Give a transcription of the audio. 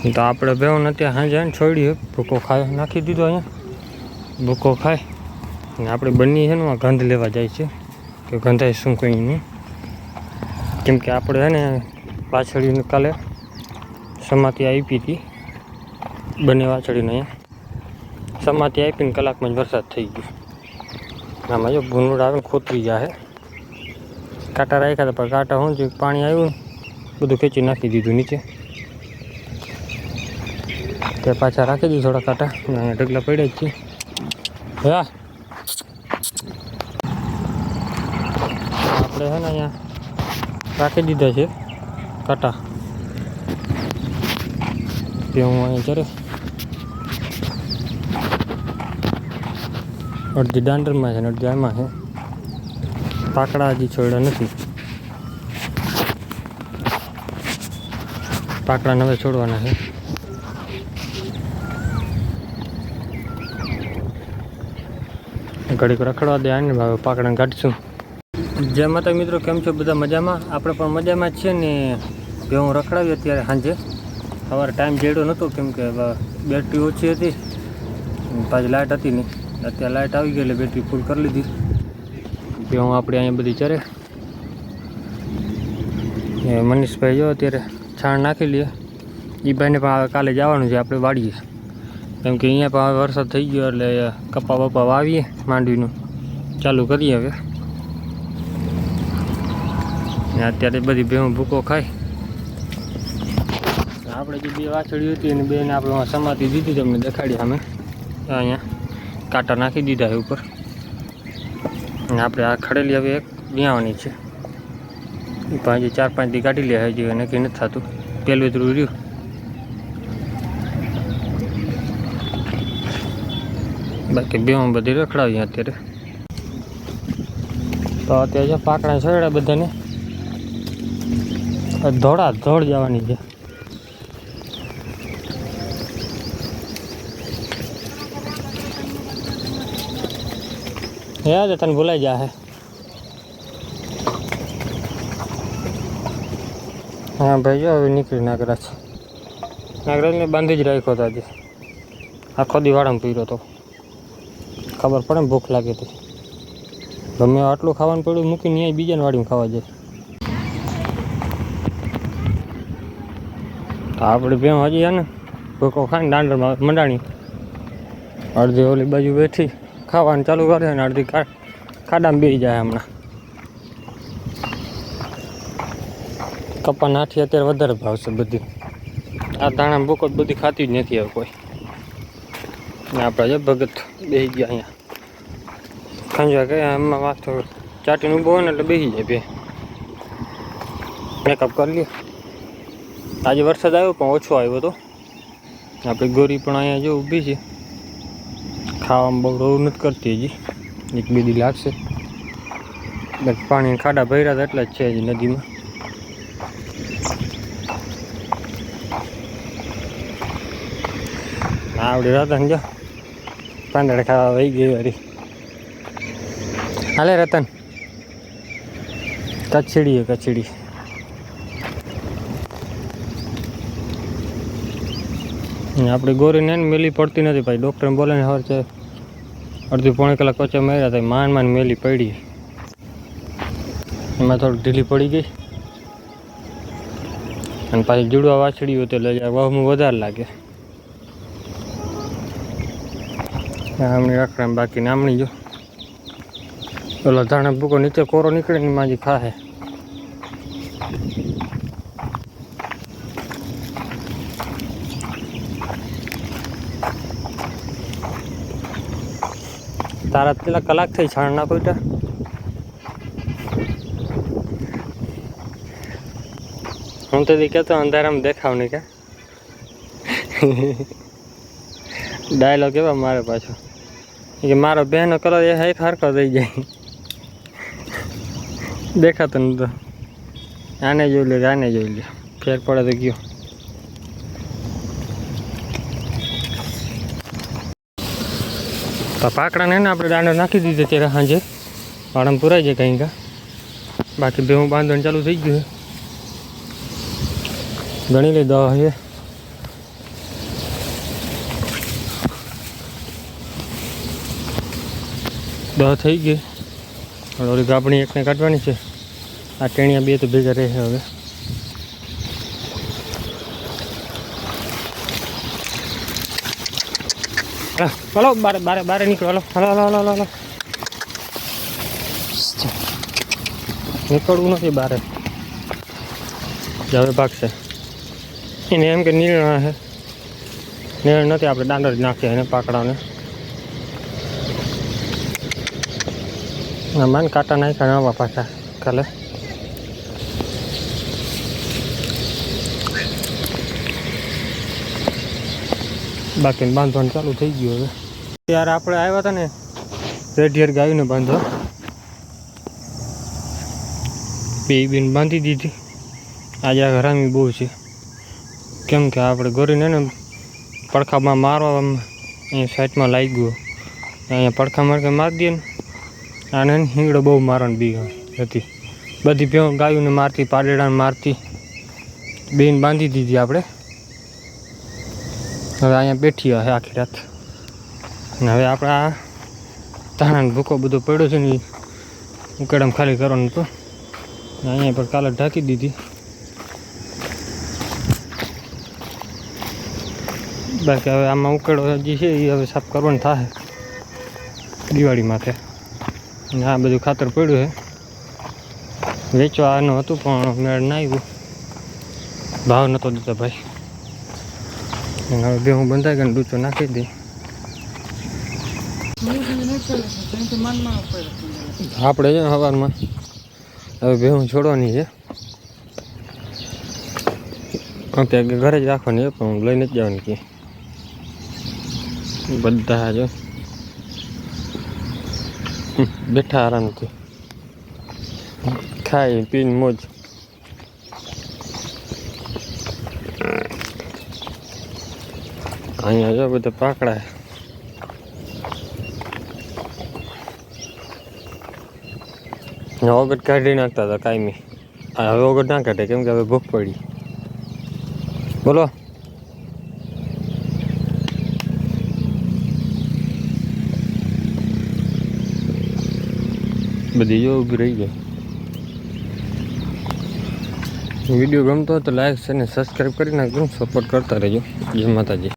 તો આપણે બેવું નથી સાંજે ને છોડીએ ભૂકો ખાય નાખી દીધો અહીંયા. ભૂકો ખાય ને આપણે બંને છે ને ગંધ લેવા જાય છે. કે ગંધાય શું કંઈ નહીં. કેમ કે આપણે છે ને પાછળીને કાલે સમાતી આપી હતી. બંને વાછળીને અહીંયા. સમાતી આપીને કલાકમાં જ વરસાદ થઈ ગયો. આમાં જો ભૂંડ આવે ખોતરી જાય કાંટા રાખ્યા હતા, પણ કાંટા શું છે પાણી આવ્યું બધું ખેંચી નાખી દીધું નીચે. તે પાછા રાખી દઈએ થોડા કાંટા. ઢગલા પડ્યા જ છે. હા? આપણે છે ને અહીંયા રાખી દીધા છે કાંટા. તે હું અહીંયા ચરે. અડધી દાંડરમાં છે ને અડધી આમાં છે. પાકડા હજી છોડ્યા નથી. પાકડા નવે છોડવાના છે. ઘડીક રખડવા દે, આને ભાવે પાકડા કાઢશું જય માતા મિત્રો, કેમ છો? બધા મજામાં? આપણે પણ મજામાં છીએ ને જે હું રખડાવી અત્યારે સાંજે. સવારે ટાઈમ જેડો નહોતો કેમ કે બેટરી ઓછી હતી. પાછી લાઇટ હતી નહીં. અત્યારે લાઇટ આવી ગઈ એટલે બેટરી ફૂલ કરી લીધી. જે હું આપણે અહીંયા બધી ચરે. મનીષભાઈ જો અત્યારે છાણ નાખી લઈએ એ ભાઈને પણ કાલે જવાનું છે, આપણે વાડીએ. કેમ કે અહીંયા પણ વરસાદ થઈ ગયો એટલે કપા બપા વાવીએ માંડવીનું. ચાલુ કરીએ હવે. અત્યારે બધી ભેહું ભૂકો ખાય. આપણે જે બે વાછડી હતી અને બેને આપણે સમાતી દીધી તમને દેખાડી અમે અહીંયા કાંટા નાખી દીધા છે ઉપર. અને આપણે આ ખડેલી હવે એક વિયાવાની છે. એ પાંચ ચાર પાંચ દી કાઢી લે હજી નક્કી નથી થતું. પહેલું એટલું રહ્યું. બાકી બેમાં બધી રખડાવી અત્યારે. તો અત્યારે જો પાકડા છોડ્યા બધાને. ધોળા ધોળ જવાની છે. યાદ તને ભૂલાઈ જા હે હા ભાઈ, જો હવે નીકળી નાગરાજ. નાગરાજને બાંધી જ રાખ્યો હતો આજે. આખો દિવાળામાં પીરો હતો ખબર પડે ભૂખ લાગી તો. ગમે આટલું ખાવાનું પડ્યું, મૂકીને અહીંયા બીજાને વાડીમાં ખાવા જાય. આપણે બે હજી ને, ભૂકો ખાઈને દાંડરમાં મંડાણી. અડધી ઓલી બાજુ બેઠી, ખાવાનું ચાલુ કરે ને અડધી ખાડામાં બેસી જાય હમણાં. કપા નાઠી અત્યારે વધારે ભાવશે બધી. આ દાણા ભૂકો બધી ખાતી જ નથી હવે કોઈ. આપણે જો ભગત બેસી ગયા અહીંયા. ખંજવા ગયા એમાં તો ચાટીને ઊભો હોય ને એટલે બેસી જાય બે મેકઅપ કરી લઈએ આજે વરસાદ આવ્યો પણ ઓછો આવ્યો હતો આપણી ગોરી પણ અહીંયા જો ઊભી છે. ખાવામાં બહુ રોવ નથી કરતી હજી. એક બે દી લાગશે. બસ પાણી ખાડા ભર્યા હતા એટલે જ છે હજી નદીમાં. આવડી રતન જો. પાંદડા ખાવા વહી ગઈ વારી હાલે રતન કચડી કચડી આપણી ગોરીને એને મેલી પડતી નથી ભાઈ ડૉક્ટરને બોલે ને હવે છે અડધી પોણી કલાક વચ્ચે માર્યા હતા માન માન મેલી પડી એમાં થોડીક ઢીલી પડી ગઈ. અને પાછી જુડવા વાછડી હોય તો એટલે વહમું વધારે લાગે. આમની રખડામ બાકી નામણી જો. ઓલો ધાણા ભૂકો નીચે કોરો નીકળે ને માજી ખાહે. તારા પેલા કલાક થઈ છાણ ના કોઈ હું તો કહેતો અંધારામાં દેખાવ નહીં કે. ડાયલોગ એવા મારે પાછો. કે મારો બહેનો કલર એ એક હરખો થઈ જાય. દેખાતો તો આને જોઈ લે આને જોઈ લે ફેર પડે તો ગયો. તો પાકડાને ને આપણે દાંડો નાખી દીધો ત્યારે સાંજે પાડમ પુરાઈ જાય કંઈ કા. બાકી બે હું બાંધણ ચાલુ થઈ ગયું ગણી લઈ દવા છે દહ થઈ ગઈ. ઓલી ગાબણી એકને કાઢવાની છે. આ ટેણિયા બે તો ભેગા રહે હવે. હાલો, બારે બારે બારે નીકળો, hello hello hello hello hello નીકળવું નથી બારે. હવે ભાગશે. એને એમ કે નીરણ છે નીરણ નથી આપણે દાંડર જ નાખીએ એને પાકડાને. માન કાંટા નાખ્યા નવા પાછા કાલે. બાકી બાંધવાનું ચાલુ થઈ ગયું હવે. ત્યારે આપણે આવ્યા હતા ને રેડિયર ગાયોને બાંધવા. બે બેન બાંધી દીધી. આજે આ હરામી બહુ છે. કેમ કે આપણે ગોરીને પડખામાં મારવા અહીંયા સાઈડમાં લાગી ગયો અહીંયા પડખા માર્કે મારી દઈએ ને. આને ને હિંગડો બહુ મારવાની બી હતી. બધી ભેં ગાયોને મારતી, પાડેડાને મારતી. બેન બાંધી દીધી આપણે. હવે અહીંયા બેઠી હશે આખી રાત. અને હવે આપણે આ ધાણાનો ભૂકો બધો પડ્યો છે ને એ ઉકેડામાં ખાલી કરવાનો હતો. ને અહીંયા પર કાલે ઢાંકી દીધી. બાકી હવે આમાં ઉકેડો જે છે એ હવે સાફ કરવાનું થાય દિવાળી માથે. અને આ બધું ખાતર પડ્યું છે. વેચવા આનું હતું પણ મેળ ના આવ્યું. ભાવ નહોતો દેતા ભાઈ. હવે બે હું બંધાઈ ગયો ડૂચો નાખી દઈ આપણે છે સવારમાં. હવે બે હું છોડવાની છે. ઓકે ઘરે જ રાખવાની છે, પણ હું લઈને જ જવાની કે બધા જો. બેઠા આરામથી ખાઈ, પીને મોજ. અહીંયા જો બધા પાકડા ઓગટ કાઢી નાખતા હતા કાયમી. હવે ઓગટ ના કાઢે, કેમ કે હવે ભૂખ પડી. બોલો. બધી જો ઊભી રહી ગઈ વીડિયો ગમતો તો લાઈક છે ને સબસ્ક્રાઈબ કરી નાખજો. સપોર્ટ કરતા રહેજો. જય માતાજી.